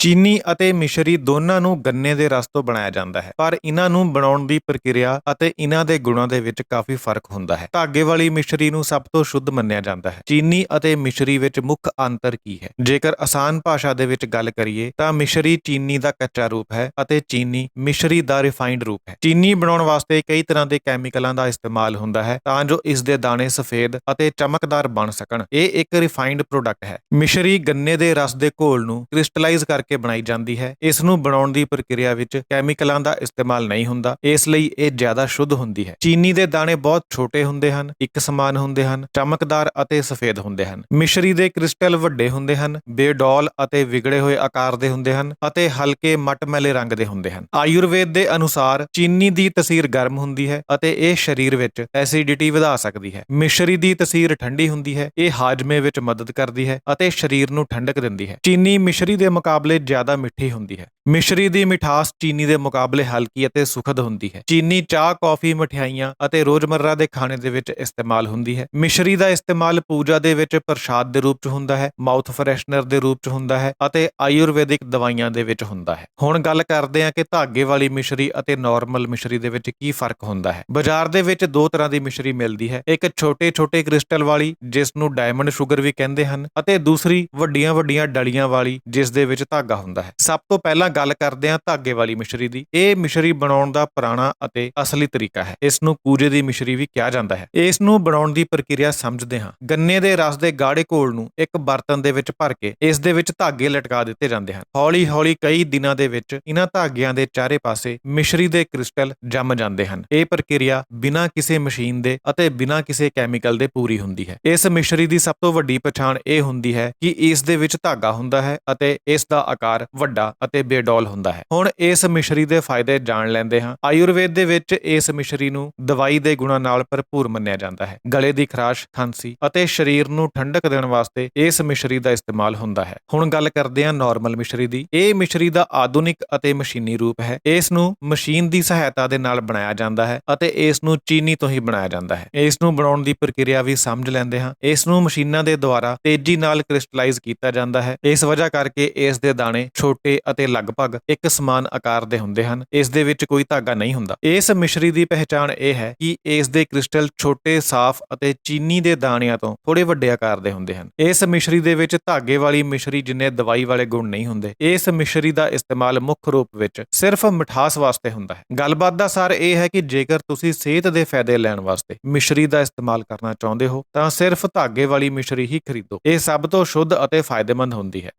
ਚੀਨੀ ਅਤੇ ਮਿਸ਼ਰੀ ਦੋਨਾਂ ਨੂੰ ਗੰਨੇ ਦੇ ਰਸ ਤੋਂ ਬਣਾਇਆ ਜਾਂਦਾ ਹੈ, ਪਰ ਇਹਨਾਂ ਨੂੰ ਬਣਾਉਣ ਦੀ ਪ੍ਰਕਿਰਿਆ ਅਤੇ ਇਹਨਾਂ ਦੇ ਗੁਣਾਂ ਦੇ ਵਿੱਚ ਕਾਫੀ ਫ਼ਰਕ ਹੁੰਦਾ ਹੈ। ਧਾਗੇ ਵਾਲੀ ਮਿਸ਼ਰੀ ਨੂੰ ਸਭ ਤੋਂ ਸ਼ੁੱਧ ਮੰਨਿਆ ਜਾਂਦਾ ਹੈ। ਚੀਨੀ ਅਤੇ ਮਿਸ਼ਰੀ ਵਿੱਚ ਮੁੱਖ ਅੰਤਰ ਕੀ ਹੈ? ਜੇਕਰ ਆਸਾਨ ਭਾਸ਼ਾ ਦੇ ਵਿੱਚ ਗੱਲ ਕਰੀਏ, ਤਾਂ ਮਿਸ਼ਰੀ ਚੀਨੀ ਦਾ ਕੱਚਾ ਰੂਪ ਹੈ ਅਤੇ ਚੀਨੀ ਮਿਸ਼ਰੀ ਦਾ ਰਿਫਾਈਨਡ ਰੂਪ ਹੈ। ਚੀਨੀ ਬਣਾਉਣ ਵਾਸਤੇ ਕਈ ਤਰ੍ਹਾਂ ਦੇ ਕੈਮੀਕਲਾਂ ਦਾ ਇਸਤੇਮਾਲ ਹੁੰਦਾ ਹੈ ਤਾਂ ਜੋ ਇਸ ਦੇ ਦਾਣੇ ਸਫੇਦ ਅਤੇ ਚਮਕਦਾਰ ਬਣ ਸਕਣ। ਇਹ ਇੱਕ ਰਿਫਾਈਨਡ ਪ੍ਰੋਡਕਟ ਹੈ। ਮਿਸ਼ਰੀ ਗੰਨੇ ਦੇ ਰਸ ਦੇ ਘੋਲ ਨੂੰ ਕ੍ਰਿਸਟਲਾਈਜ਼ ਕਰਕੇ ਬਣਾਈ ਜਾਂਦੀ ਹੈ। ਇਸ ਨੂੰ ਬਣਾਉਣ ਦੀ ਪ੍ਰਕਿਰਿਆ ਵਿੱਚ ਕੈਮੀਕਲਾਂ ਦਾ ਇਸਤੇਮਾਲ ਨਹੀਂ ਹੁੰਦਾ। ਇਸ ਲਈ ਇਹ ਜ਼ਿਆਦਾ ਸ਼ੁੱਧ ਹੁੰਦੀ ਹੈ। ਚੀਨੀ ਦੇ ਦਾਣੇ ਬਹੁਤ ਛੋਟੇ ਹੁੰਦੇ ਹਨ, ਇੱਕ ਸਮਾਨ ਹੁੰਦੇ ਹਨ, ਚਮਕਦਾਰ ਅਤੇ ਸਫੇਦ ਹੁੰਦੇ ਹਨ। ਮਿਸ਼ਰੀ ਦੇ ਕ੍ਰਿਸਟਲ ਵੱਡੇ ਹੁੰਦੇ ਹਨ, ਬੇਡੌਲ ਅਤੇ ਵਿਗੜੇ ਹੋਏ ਆਕਾਰ ਦੇ ਹੁੰਦੇ ਹਨ ਅਤੇ ਹਲਕੇ ਮਟਮੈਲੇ ਰੰਗ ਦੇ ਹੁੰਦੇ ਹਨ। ਆਯੁਰਵੇਦ ਦੇ ਅਨੁਸਾਰ ਚੀਨੀ ਦੀ ਤਸੀਰ ਗਰਮ ਹੁੰਦੀ ਹੈ ਅਤੇ ਇਹ ਸਰੀਰ ਵਿੱਚ ਐਸਿਡਿਟੀ ਵਧਾ ਸਕਦੀ ਹੈ। ਮਿਸ਼ਰੀ ਦੀ ਤਸੀਰ ਠੰਡੀ ਹੁੰਦੀ ਹੈ, ਇਹ ਹਾਜਮੇ ਵਿੱਚ ਮਦਦ ਕਰਦੀ ਹੈ ਅਤੇ ਸਰੀਰ ਨੂੰ ਠੰਡਕ ਦਿੰਦੀ ਹੈ। ਚੀਨੀ ਮਿਸ਼ਰੀ ਦੇ ਮੁਕਾਬਲੇ ਜ਼ਿਆਦਾ ਮਿੱਠੀ ਹੁੰਦੀ ਹੈ। ਮਿਸ਼ਰੀ ਦੀ ਮਿਠਾਸ ਚੀਨੀ ਦੇ ਮੁਕਾਬਲੇ ਹਲਕੀ ਅਤੇ ਸੁਖਦ ਹੁੰਦੀ ਹੈ। ਚੀਨੀ ਚਾਹ, ਕੌਫੀ, ਮਠਿਆਈਆਂ ਅਤੇ ਰੋਜ਼ਮਰਰਾ ਦੇ ਖਾਣੇ ਦੇ ਵਿੱਚ ਇਸਤੇਮਾਲ ਹੁੰਦੀ ਹੈ। ਮਿਸ਼ਰੀ ਦਾ ਇਸਤੇਮਾਲ ਪੂਜਾ ਦੇ ਵਿੱਚ ਪ੍ਰਸ਼ਾਦ ਦੇ ਰੂਪ 'ਚ ਹੁੰਦਾ ਹੈ ਮਾਊਥ ਫਰੈਸ਼ਨਰ ਦੇ ਰੂਪ 'ਚ ਹੁੰਦਾ ਹੈ ਅਤੇ ਆਯੁਰਵੈਦਿਕ ਦਵਾਈਆਂ ਦੇ ਵਿੱਚ ਹੁੰਦਾ ਹੈ। ਹੁਣ ਗੱਲ ਕਰਦੇ ਹਾਂ ਕਿ ਧਾਗੇ ਵਾਲੀ ਮਿਸ਼ਰੀ ਅਤੇ ਨਾਰਮਲ ਮਿਸ਼ਰੀ ਦੇ ਵਿੱਚ ਕੀ ਫ਼ਰਕ ਹੁੰਦਾ ਹੈ। ਬਾਜ਼ਾਰ ਦੇ ਵਿੱਚ ਦੋ ਤਰ੍ਹਾਂ ਦੀ ਮਿਸ਼ਰੀ ਮਿਲਦੀ ਹੈ, ਇੱਕ ਛੋਟੇ-ਛੋਟੇ ਕ੍ਰਿਸਟਲ ਵਾਲੀ, ਜਿਸ ਨੂੰ ਡਾਇਮੰਡ ਸ਼ੂਗਰ ਵੀ ਕਹਿੰਦੇ ਹਨ, ਅਤੇ ਦੂਸਰੀ ਵੱਡੀਆਂ-ਵੱਡੀਆਂ ਡਲੀਆਂ ਵਾਲੀ, ਜਿਸ ਦੇ ਵਿੱਚ ਧਾਗਾ ਹੁੰਦਾ ਹੈ। ਸਭ ਤੋਂ ਪਹਿਲਾਂ ਗੱਲ ਕਰਦੇ ਹਾਂ ਧਾਗੇ ਵਾਲੀ ਮਿਸ਼ਰੀ ਦੀ। ਇਹ ਮਿਸ਼ਰੀ ਬਣਾਉਣ ਦਾ ਪੁਰਾਣਾ ਅਤੇ ਅਸਲੀ ਤਰੀਕਾ ਹੈ। ਇਸ ਨੂੰ ਕੂਜੇ ਦੀ ਮਿਸ਼ਰੀ ਵੀ ਕਿਹਾ ਜਾਂਦਾ ਹੈ। ਇਸ ਨੂੰ ਬਣਾਉਣ ਦੀ ਪ੍ਰਕਿਰਿਆ ਸਮਝਦੇ ਹਾਂ। ਗੰਨੇ ਦੇ ਰਸ ਦੇ ਗਾੜੇ ਘੋਲ ਨੂੰ ਇੱਕ ਬਰਤਨ ਦੇ ਵਿੱਚ ਭਰ ਕੇ ਇਸ ਦੇ ਵਿੱਚ ਧਾਗੇ ਲਟਕਾ ਦਿੱਤੇ ਜਾਂਦੇ ਹਨ। ਹੌਲੀ-ਹੌਲੀ ਕਈ ਦਿਨਾਂ ਦੇ ਵਿੱਚ ਇਹਨਾਂ ਧਾਗਿਆਂ ਦੇ ਚਾਰੇ ਪਾਸੇ ਮਿਸ਼ਰੀ ਦੇ ਕ੍ਰਿਸਟਲ ਜੰਮ ਜਾਂਦੇ ਹਨ। ਇਹ ਪ੍ਰਕਿਰਿਆ ਬਿਨਾਂ ਕਿਸੇ ਮਸ਼ੀਨ ਦੇ ਅਤੇ ਬਿਨਾਂ ਕਿਸੇ ਕੈਮੀਕਲ ਦੇ ਪੂਰੀ ਹੁੰਦੀ ਹੈ। ਇਸ ਮਿਸ਼ਰੀ ਦੀ ਸਭ ਤੋਂ ਵੱਡੀ ਪਛਾਣ ਇਹ ਹੁੰਦੀ ਹੈ ਕਿ ਇਸ ਦੇ ਵਿੱਚ ਧਾਗਾ ਹੁੰਦਾ ਹੈ ਅਤੇ ਇਸ ਦਾ ਆਕਾਰ ਵੱਡਾ ਅਤੇ ਬੇਡੌਲ ਹੁੰਦਾ ਹੈ। ਹੁਣ ਇਸ ਮਿਸ਼ਰੀ ਦੇ ਫਾਇਦੇ ਜਾਣ ਲੈਂਦੇ ਹਾਂ। ਆਯੁਰਵੇਦ ਦੇ ਵਿੱਚ ਇਸ ਮਿਸ਼ਰੀ ਨੂੰ ਦਵਾਈ ਦੇ ਗੁਣਾਂ ਨਾਲ ਭਰਪੂਰ ਮੰਨਿਆ ਜਾਂਦਾ ਹੈ। ਗਲੇ ਦੀ ਖਰਾਸ਼, ਖਾਂਸੀ ਅਤੇ ਸਰੀਰ ਨੂੰ ਠੰਡਕ ਦੇਣ ਵਾਸਤੇ ਇਸ ਮਿਸ਼ਰੀ ਦਾ ਇਸਤੇਮਾਲ ਹੁੰਦਾ ਹੈ। ਹੁਣ ਗੱਲ ਕਰਦੇ ਹਾਂ ਨਾਰਮਲ ਮਿਸ਼ਰੀ ਦੀ। ਇਹ ਮਿਸ਼ਰੀ ਦਾ ਆਧੁਨਿਕ ਅਤੇ ਮਸ਼ੀਨੀ ਰੂਪ ਹੈ। ਇਸ ਨੂੰ ਮਸ਼ੀਨ ਦੀ ਸਹਾਇਤਾ ਦੇ ਨਾਲ ਬਣਾਇਆ ਜਾਂਦਾ ਹੈ ਅਤੇ ਇਸ ਨੂੰ ਚੀਨੀ ਤੋਂ ਹੀ ਬਣਾਇਆ ਜਾਂਦਾ ਹੈ। ਇਸ ਨੂੰ ਬਣਾਉਣ ਦੀ ਪ੍ਰਕਿਰਿਆ ਵੀ ਸਮਝ ਲੈਂਦੇ ਹਾਂ। ਇਸ ਨੂੰ ਮਸ਼ੀਨਾਂ ਦੇ ਦੁਆਰਾ ਤੇਜ਼ੀ ਨਾਲ ਕ੍ਰਿਸਟਲਾਈਜ਼ ਕੀਤਾ ਜਾਂਦਾ ਹੈ। ਇਸ ਵਜ੍ਹਾ ਕਰਕੇ ਇਸ ਦੇ ਦਾਣੇ ਛੋਟੇ ਅਤੇ ਲਗਭਗ ਇੱਕ ਸਮਾਨ ਆਕਾਰ ਦੇ ਹੁੰਦੇ ਹਨ, ਇਸ ਦੇ ਵਿੱਚ ਕੋਈ ਧਾਗਾ ਨਹੀਂ ਹੁੰਦਾ। ਇਸ ਮਿਸ਼ਰੀ ਦੀ ਪਹਿਚਾਣ ਇਹ ਹੈ ਕਿ ਇਸ ਦੇ ਕ੍ਰਿਸਟਲ ਛੋਟੇ, ਸਾਫ਼ ਅਤੇ ਚੀਨੀ ਦੇ ਦਾਣਿਆਂ ਤੋਂ ਥੋੜੇ ਵੱਡੇ ਆਕਾਰ ਦੇ ਹੁੰਦੇ ਹਨ। ਇਸ ਮਿਸ਼ਰੀ ਦੇ ਵਿੱਚ ਧਾਗੇ ਵਾਲੀ ਮਿਸ਼ਰੀ ਜਿੰਨੇ ਦਵਾਈ ਵਾਲੇ ਗੁਣ ਨਹੀਂ ਹੁੰਦੇ, ਇਸ ਮਿਸ਼ਰੀ ਦਾ ਇਸਤੇਮਾਲ ਮੁੱਖ ਰੂਪ ਵਿੱਚ ਸਿਰਫ ਮਿਠਾਸ ਵਾਸਤੇ ਹੁੰਦਾ ਹੈ। ਗੱਲਬਾਤ ਦਾ ਸਾਰ ਇਹ ਹੈ ਕਿ ਜੇਕਰ ਤੁਸੀਂ ਸਿਹਤ ਦੇ ਫਾਇਦੇ ਲੈਣ ਵਾਸਤੇ ਮਿਸ਼ਰੀ ਦਾ ਇਸਤੇਮਾਲ ਕਰਨਾ ਚਾਹੁੰਦੇ ਹੋ, ਤਾਂ ਸਿਰਫ ਧਾਗੇ ਵਾਲੀ ਮਿਸ਼ਰੀ ਹੀ ਖਰੀਦੋ। ਇਹ ਸਭ ਤੋਂ ਸ਼ੁੱਧ ਅਤੇ ਫਾਇਦੇਮੰਦ ਹੁੰਦੀ ਹੈ।